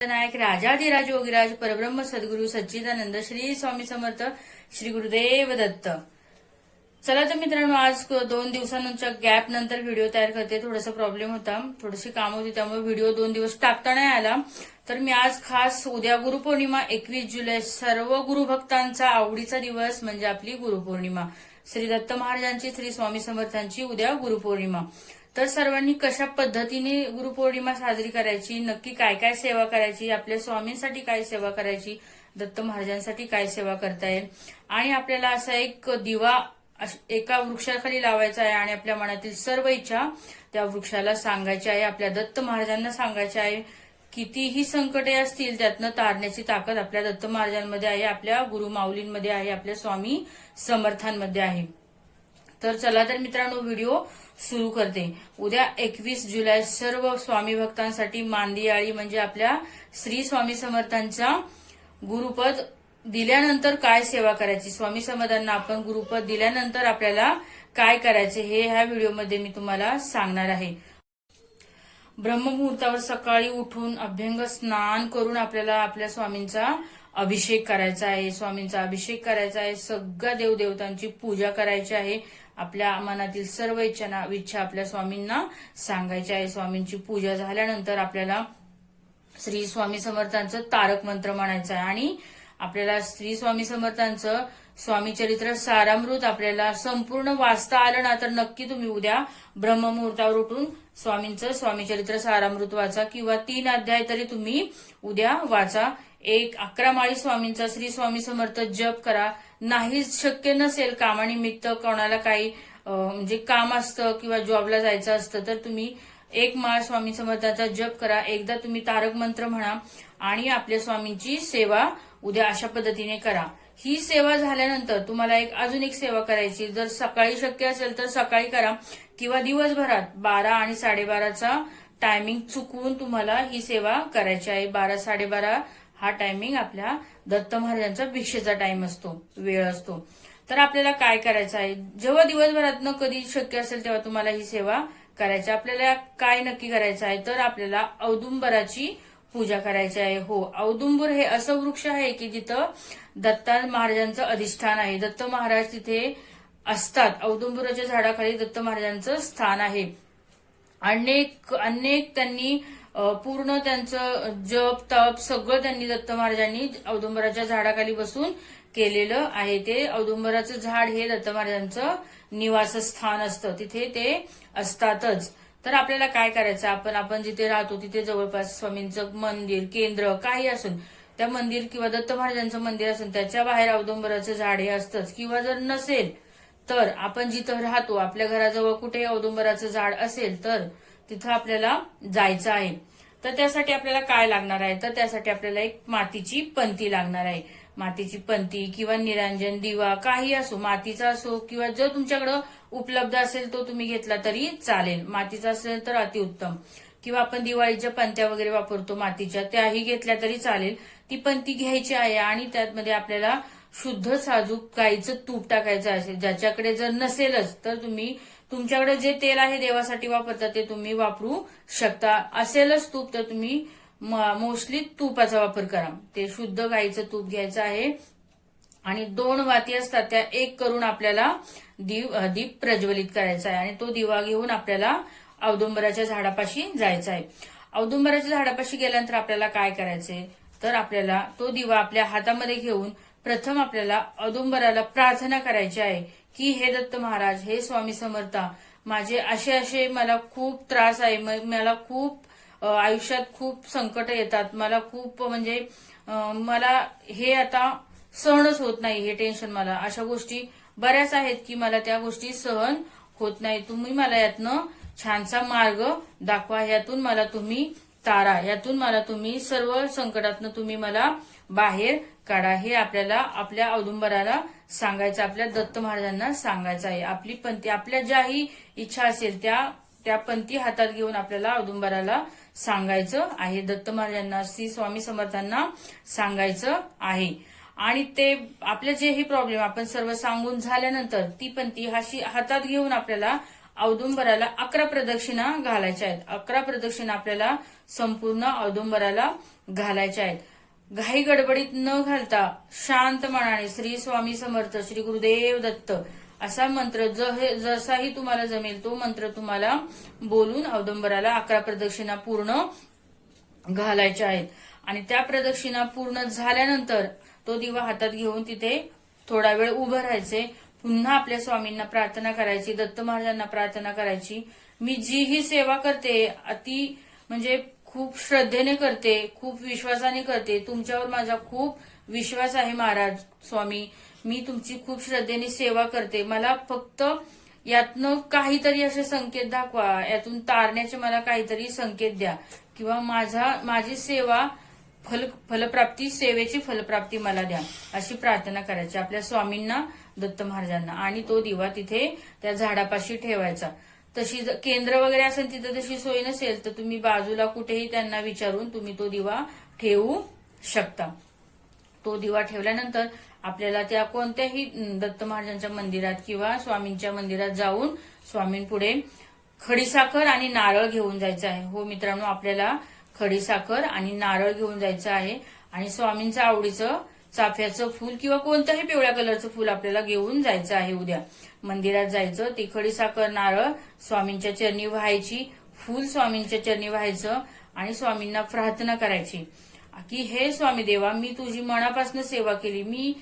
नायक राजाधिराज योगीराज परब्रह्म सद्गुरु सच्चिदानंद श्री स्वामी समर्थ श्री गुरुदेव दत्त. चला तर मित्रांनो आज दोन दिवसांच्या गॅप नंतर व्हिडिओ तयार करते. थोडासा प्रॉब्लेम होता. थोडीशी काम होती त्यामुळे व्हिडिओ दोन दिवस टाकता नाही आला. तर मी आज खास उद्या गुरुपौर्णिमा एकवीस जुलै सर्व गुरुभक्तांचा आवडीचा दिवस म्हणजे आपली गुरुपौर्णिमा. श्री दत्त महाराजांची श्री स्वामी समर्थांची उद्या गुरुपौर्णिमा. तर सर्वांनी कशा पद्धतीने गुरुपौर्णिमा साजरी करायची नक्की काय काय सेवा करायची आपल्या स्वामींसाठी काय सेवा करायची दत्त महाराजांसाठी काय सेवा करता येईल आणि आपल्याला असा एक दिवा एका वृक्षाखाली लावायचा आहे आणि आपल्या मनातील सर्व इच्छा त्या वृक्षाला सांगायची आहे आपल्या दत्त महाराजांना सांगायची आहे. कितीही संकटे असतील त्यातनं तारण्याची ताकद आपल्या दत्त महाराजांमध्ये आहे आपल्या गुरु माऊलींमध्ये आहे आपल्या स्वामी समर्थांमध्ये आहे. तर चला तर मित्रांनो व्हिडिओ सुरू करते. उद्या एकवीस जुलै सर्व स्वामी भक्तांसाठी मांदियाळी म्हणजे आपल्या श्री स्वामी समर्थांचा गुरुपद दिल्यानंतर काय सेवा करायची? स्वामी समर्थांना आपण गुरुपद दिल्यानंतर आपल्याला काय करायचे हे ह्या व्हिडिओमध्ये मी तुम्हाला सांगणार आहे. ब्रह्ममुहूर्तावर सकाळी उठून अभ्यंग स्नान करून आपल्याला आपल्या स्वामींचा अभिषेक करायचा आहे. स्वामींचा अभिषेक करायचा आहे. सगळ्या देवदेवतांची पूजा करायची आहे. आपल्या मनातील सर्व इच्छा इच्छा आपल्या स्वामींना सांगायची आहे. स्वामींची पूजा झाल्यानंतर आपल्याला श्री स्वामी समर्थांचं तारक मंत्र म्हणायचं आहे. आणि आपल्याला श्री स्वामी समर्थांचं स्वामी चरित्र सारामृत आपल्याला संपूर्ण वाचता आलं ना तर नक्की तुम्ही उद्या ब्रह्ममुहूर्तावर उठून स्वामींचं स्वामी चरित्र सारामृत वाचा किंवा तीन अध्याय तरी तुम्ही उद्या वाचा. एक अकरा माळी स्वामींचा श्री स्वामी समर्थ जप करा. नाही शक्य नसेल कामानिमित्त कोणाला काही म्हणजे काम असतं किंवा जॉबला जायचं असतं तर तुम्ही एक माळ स्वामी समर्थाचा जप करा. एकदा तुम्ही तारक मंत्र म्हणा आणि आपल्या स्वामींची सेवा उद्या अशा पद्धतीने करा. ही सेवा झाल्यानंतर तुम्हाला एक अजून एक सेवा करायची. जर सकाळी शक्य असेल तर सकाळी करा किंवा दिवसभरात बारा आणि साडेबाराचा टायमिंग चुकवून तुम्हाला ही सेवा करायची आहे. बारा साडेबारा हा टायमिंग आपल्या दत्त महाराजांचा भिक्षेचा टाइम असतो वेळ असतो. तर आपल्याला काय करायचं आहे? जेव्हा दिवसभरातनं कधी शक्य असेल तेव्हा तुम्हाला ही सेवा करायची आपल्याला काय नक्की करायचं आहे? तर आपल्याला औदुंबराची पूजा करायची आहे. हो औदुंबर हे असं वृक्ष आहे की जिथं दत्ता महाराजांचं अधिष्ठान आहे. दत्त महाराज तिथे असतात. औदुंबराच्या झाडाखाली दत्त महाराजांचं स्थान आहे. अनेक अनेक त्यांनी पूर्ण त्यांचं जप तप सगळं त्यांनी दत्त महाराजांनी औदुंबराच्या झाडाखाली बसून केलेलं आहे ते. औदुंबराचं झाड हे दत्त महाराजांचं निवासस्थान असतं. तिथे ते असतातच. तर आपल्याला काय करायचं? आपण आपण जिथे राहतो तिथे जवळपास स्वामींचं मंदिर केंद्र काही असून त्या मंदिर किंवा दत्त महाराजांचं मंदिर असून त्याच्या बाहेर औदुंबराचं झाड हे असतंच. किंवा जर नसेल तर आपण जिथं राहतो आपल्या घराजवळ कुठे औदुंबराचं झाड असेल तर तिथं आपल्याला जायचं आहे. तर त्यासाठी आपल्याला काय लागणार आहे? तर त्यासाठी आपल्याला एक मातीची पंती लागणार आहे. मातीची पंती किंवा निरांजन दिवा काही असो मातीचा असो किंवा जो तुमच्याकडं उपलब्ध असेल तो तुम्ही घेतला तरी चालेल. मातीचा असेल तर अतिउत्तम. किंवा आपण दिवाळीच्या पंत्या वगैरे वापरतो मातीच्या त्याही घेतल्या तरी चालेल. ती पंती घ्यायची आहे आणि त्यामध्ये आपल्याला शुद्ध साजूक गाईचं तूप टाकायचं असेल ज्याच्याकडे जर नसेलच तर तुम्ही तुमच्याकडे जे तेल आहे देवासाठी वापरता ते तुम्ही वापरू शकता. असेलच तूप तर तुम्ही मोस्टली तुपाचा वापर करा. ते शुद्ध गाईचं तूप घ्यायचं आहे. आणि दोन वाती असतात त्या एक करून आपल्याला दीप दीप प्रज्वलित करायचा आहे. आणि तो दिवा घेऊन आपल्याला औदुंबराच्या झाडापाशी जायचं आहे. औदुंबराच्या झाडापाशी गेल्यानंतर आपल्याला काय करायचंय? तर आपल्याला तो दिवा आपल्या हातामध्ये घेऊन प्रथम आपल्याला औदुंबराला प्रार्थना करायची आहे. की हे दत्त महाराज हे स्वामी समर्था माझे असे असे मला खूप त्रास आहे. मला खूप आयुष्यात खूप संकट येतात. मला खूप म्हणजे मला हे आता सहनच होत नाही हे टेन्शन मला. अशा गोष्टी बऱ्याच आहेत की मला त्या गोष्टी सहन होत नाही. तुम्ही मला यातनं छानसा मार्ग दाखवा. यातून मला तुम्ही तारा यातून मला तुम्ही सर्व संकटातनं तुम्ही मला बाहेर काढा. हे आपल्याला आपल्या औदुंबराला सांगायचं आपल्या दत्त महाराजांना सांगायचं आहे. आपली पंथी आपल्या ज्याही इच्छा असेल त्या त्या पंथी हातात घेऊन आपल्याला औदुंबराला सांगायचं आहे. दत्त महाराजांना श्री स्वामी समर्थांना सांगायचं आहे. आणि ते आपले जेही प्रॉब्लेम आपण सर्व सांगून झाल्यानंतर ती पंथी हाशी हातात घेऊन आपल्याला औदुंबराला अकरा प्रदक्षिणा घालायच्या आहेत. अकरा प्रदक्षिणा आपल्याला संपूर्ण औदुंबराला घालायच्या आहेत. घाई गडबडीत न घालता शांत मनाने श्री स्वामी समर्थ श्री गुरुदेव दत्त असा मंत्र ज- हे- जसाही तुम्हाला जमेल तो मंत्र तुम्हाला बोलून अवदंबराला अकरा प्रदक्षिणा पूर्ण घालायच्या आहेत. आणि त्या प्रदक्षिणा पूर्ण झाल्यानंतर तो दिवा हातात घेऊन तिथे थोडा वेळ उभं राहायचे. पुन्हा आपल्या स्वामींना प्रार्थना करायची दत्त महाराजांना प्रार्थना करायची. मी जी ही सेवा करते अति म्हणजे खूप श्रद्धेने करते खूप विश्वासाने करते. तुमच्यावर माझा खूप विश्वास आहे महाराज स्वामी. मी तुमची खूप श्रद्धेने सेवा करते. मला फक्त यातनं काहीतरी असे संकेत दाखवा. यातून तारण्याचे मला काहीतरी संकेत द्या. किंवा माझा माझी सेवा फल फलप्राप्ती सेवेची फलप्राप्ती मला द्या. अशी प्रार्थना करायची आपल्या स्वामींना दत्त महाराजांना. आणि तो दिवा तिथे त्या झाडापाशी ठेवायचा. तशी केंद्र वगैरे असेल तिथं तशी सोय नसेल तर तुम्ही बाजूला कुठेही त्यांना विचारून तुम्ही तो दिवा ठेवू शकता. तो दिवा ठेवल्यानंतर आपल्याला त्या कोणत्याही दत्त महाराजांच्या मंदिरात किंवा स्वामींच्या मंदिरात जाऊन स्वामींपुढे खडीसाखर आणि नारळ घेऊन जायचं आहे. हो मित्रांनो आपल्याला खडीसाखर आणि नारळ घेऊन जायचं आहे. आणि स्वामींचं आवडीचं चाफ्याचं फूल किंवा कोणतंही पिवळ्या कलरचं फूल आपल्याला घेऊन जायचं आहे उद्या. मंदिरात जायचं तिखडी खडीसाखर नारळ स्वामींच्या चरणी व्हायची फूल स्वामींच्या चरणी व्हायचं आणि स्वामींना प्रार्थना करायची. की हे स्वामी देवा मी तुझी मनापासून सेवा केली. मी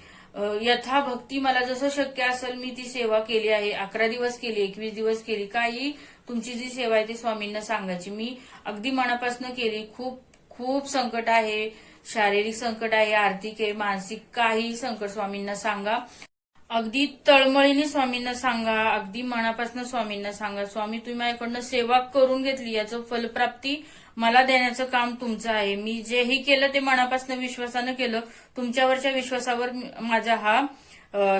यथा भक्ती मला जसं शक्य असेल मी ती सेवा केली आहे. अकरा दिवस केली एकवीस दिवस केली. काही तुमची जी सेवा आहे ती स्वामींना सांगायची. मी अगदी मनापासून केली. खूप खूप संकट आहे. शारीरिक संकट आहे आर्थिक आहे मानसिक काही संकट स्वामींना सांगा. अगदी तळमळीने स्वामींना सांगा अगदी मनापासून स्वामींना सांगा स्वामी तुम्ही माझ्याकडनं सेवा करून घेतली याचं फलप्राप्ती मला देण्याचं काम तुमचं आहे. मी जेही केलं ते मनापासून विश्वासानं केलं. तुमच्यावरच्या विश्वासावर माझा हा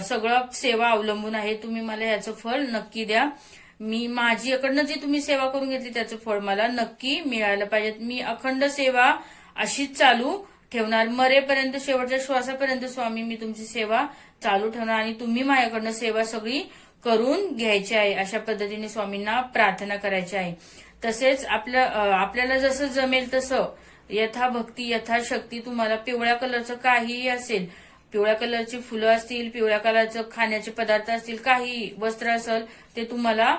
सगळं सेवा अवलंबून आहे. तुम्ही मला याचं फळ नक्की द्या. मी माझी इकडनं जी तुम्ही सेवा करून घेतली त्याचं फळ मला नक्की मिळालं पाहिजे. मी अखंड सेवा अशीच चालू ठेवणार. मरेपर्यंत शेवटच्या श्वासापर्यंत स्वामी मी तुमची सेवा चालू ठेवणार आणि तुम्ही माझ्याकडनं सेवा सगळी करून घ्यायची आहे. अशा पद्धतीने स्वामींना प्रार्थना करायची आहे. तसेच आपल्या आपल्याला जसं जमेल तसं यथा भक्ती यथाशक्ती तुम्हाला पिवळ्या कलरचं काहीही असेल पिवळ्या कलरची फुलं असतील पिवळ्या कलरचं खाण्याचे पदार्थ असतील काही वस्त्र असेल ते तुम्हाला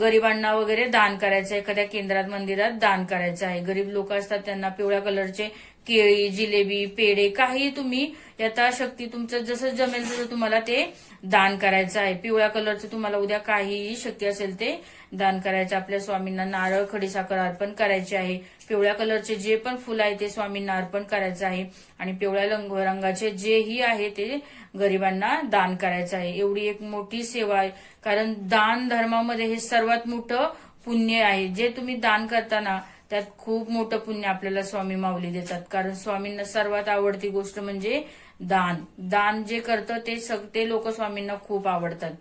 गरिबांना वगैरे दान करायचं आहे. एखाद्या केंद्रात मंदिरात दान करायचं आहे. गरीब लोक असतात त्यांना पिवळ्या कलरचे केळी जिलेबी पेढे काही तुम्ही यथाशक्ती तुमचं जसं जमेल तसं तुम्हाला ते दान करायचं आहे. पिवळ्या कलरचं तुम्हाला उद्या काहीही शक्य असेल ते दान करायचं. आपल्या स्वामींना नारळ खडीसाखर अर्पण करायचे आहे. पिवळ्या कलरचे जे पण फुलं आहे ते स्वामींना अर्पण करायचं आहे. आणि पिवळ्या रंग रंगाचे जेही आहे ते गरिबांना दान करायचं आहे. एवढी एक मोठी सेवा आहे. कारण दान धर्मामध्ये हे सर्वात मोठं पुण्य आहे. जे तुम्ही दान करताना त्यात खूप मोठं पुण्य आपल्याला स्वामी माऊली देतात. कारण स्वामींना सर्वात आवडती गोष्ट म्हणजे दान. दान जे करतं ते सग ते लोक स्वामींना खूप आवडतात.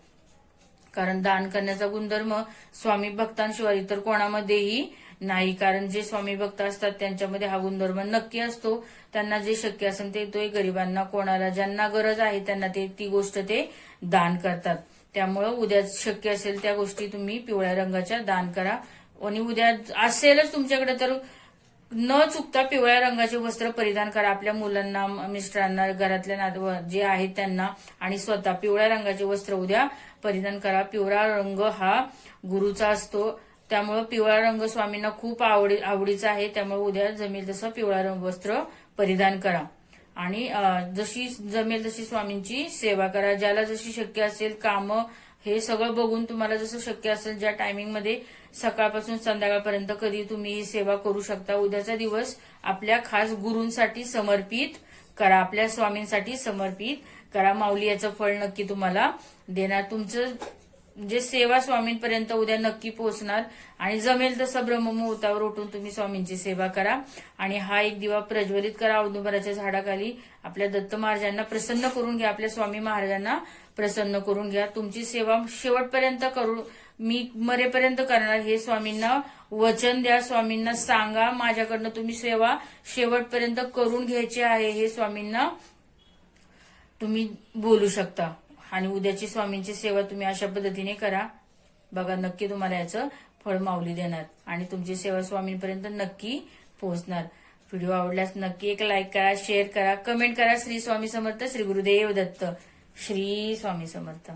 कारण दान करण्याचा गुणधर्म स्वामी भक्तांशिवाय इतर कोणामध्येही नाही. कारण जे स्वामी भक्त असतात त्यांच्यामध्ये हा गुणधर्म नक्की असतो. त्यांना जे शक्य असेल ते तो गरिबांना कोणाला ज्यांना गरज आहे त्यांना ते ती गोष्ट ते दान करतात. त्यामुळं उद्या शक्य असेल त्या गोष्टी तुम्ही पिवळ्या रंगाच्या दान करा. आणि उद्या असेलच तुमच्याकडे तर न चुकता पिवळ्या रंगाचे वस्त्र परिधान करा. आपल्या मुलांना मिस्टरांना घरातल्या नातव जे आहेत त्यांना आणि स्वतः पिवळ्या रंगाचे वस्त्र उद्या परिधान करा. पिवळा रंग हा गुरुचा असतो. त्यामुळं पिवळा रंग स्वामींना खूप आवडी आवडीचा आहे. त्यामुळे उद्या जमेल तसं पिवळा रंग वस्त्र परिधान करा. आणि जशी जमेल तशी स्वामींची सेवा करा. ज्याला जशी शक्य असेल कामं हे सगळं बघून तुम्हाला जसं शक्य असेल ज्या टायमिंगमध्ये सकाळपासून संध्याकाळपर्यंत कधी तुम्ही ही सेवा करू शकता उद्याचा दिवस आपल्या खास गुरूंसाठी समर्पित करा आपल्या स्वामींसाठी समर्पित करा. माऊली याचं फळ नक्की तुम्हाला देणार. तुमचं म्हणजे सेवा स्वामींपर्यंत उद्या नक्की पोहोचणार. आणि जमेल तसं ब्रह्ममुहूर्तावर उठून तुम्ही स्वामींची सेवा करा. आणि हा एक दिवा प्रज्वलित करा औदुंबराच्या झाडाखाली. आपल्या दत्त महाराजांना प्रसन्न करून घ्या. आपल्या स्वामी महाराजांना प्रसन्न करून घ्या. तुमची सेवा शेवटपर्यंत करू मी मरेपर्यंत करणार. हे स्वामींना वचन द्या. स्वामींना सांगा माझ्याकडनं तुम्ही सेवा शेवटपर्यंत करून घ्यायची आहे. हे स्वामींना तुम्ही बोलू शकता. आणि उद्याची स्वामींची सेवा तुम्ही अशा पद्धतीने करा. बघा नक्की तुम्हाला याचं फळ माऊली देणार आणि तुमची सेवा स्वामींपर्यंत नक्की पोहोचणार. व्हिडिओ आवडल्यास नक्की एक लाईक करा शेअर करा कमेंट करा. श्री स्वामी समर्थ श्री गुरुदेव दत्त. श्री स्वामी समर्थ.